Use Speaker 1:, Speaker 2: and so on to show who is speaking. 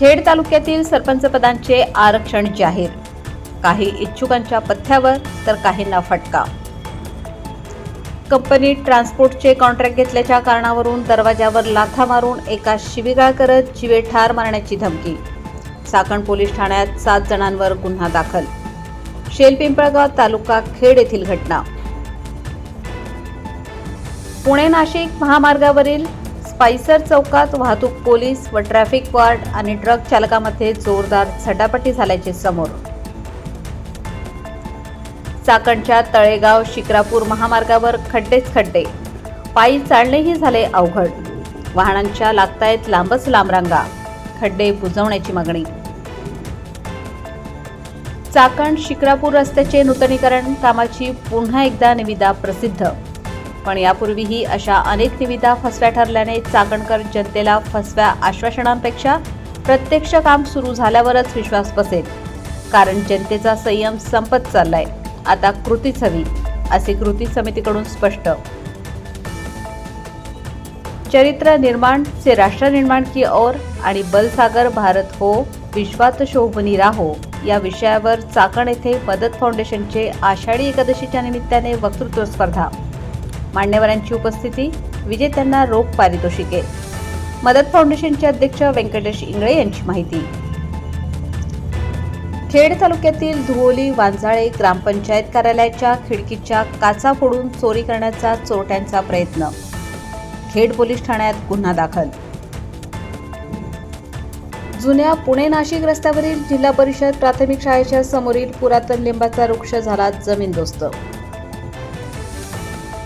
Speaker 1: खेड तालुक्यातील सरपंच पदांचे आरक्षण जाहीर. काही इच्छुकांच्या पथ्यावर तर काहींना फटका. कंपनीत ट्रान्सपोर्टचे कॉन्ट्रॅक्ट घेतल्याच्या कारणावरून दरवाजावर लाथा मारून एका शिवीगाळ करत जीवे ठार मारण्याची धमकी. साकण पोलीस ठाण्यात सात जणांवर गुन्हा दाखल. शेलपिंपळगाव तालुका खेड येथील घटना. पुणे नाशिक महामार्गावरील स्पायसर चौकात वाहतूक पोलीस व ट्रॅफिक वार्ड आणि ट्रक चालकामध्ये जोरदार झटापटी झाल्याचे समोर. चाकणच्या तळेगाव शिक्रापूर महामार्गावर खड्डेच खड्डे. पायी चालणेही झाले अवघड. वाहनांच्या लागतायत लांबच लांब रांगा खड्डे बुजवण्याची मागणी. चाकण शिक्रापूर रस्त्याचे नूतनीकरण कामाची पुन्हा एकदा निविदा प्रसिद्ध. पण यापूर्वीही अशा अनेक निविदा फसव्या ठरल्याने चाकणकर जनतेला फसव्या आश्वासनांपेक्षा प्रत्यक्ष काम सुरू झाल्यावरच विश्वास बसेल. कारण जनतेचा संयम संपत चाललाय. आता कृतीच हवी असे कृती समितीकडून स्पष्ट. चरित्र निर्माण से राष्ट्र निर्माण की ओर आणि बलसागर भारत हो विश्वात शोभनी राहो या विषयावर चाकण येथे मदत फाउंडेशनचे आषाढी एकादशीच्या निमित्ताने वक्तृत्व स्पर्धा. मान्यवरांची उपस्थिती विजेत्यांना रोख पारितोषिके. मदत फाउंडेशनचे अध्यक्ष व्यंकटेश इंगळे यांची माहिती. खेड तालुक्यातील धुओली वांजाळे ग्रामपंचायत कार्यालयाच्या खिडकीच्या काचा फोडून चोरी करण्याचा चोरट्यांचा प्रयत्न. खेड पोलीस ठाण्यात गुन्हा दाखल. जुन्या पुणे नाशिक रस्त्यावरील जिल्हा परिषद प्राथमिक शाळेच्या समोरील पुरातन लिंबाचा वृक्ष झाला जमीनदोस्त.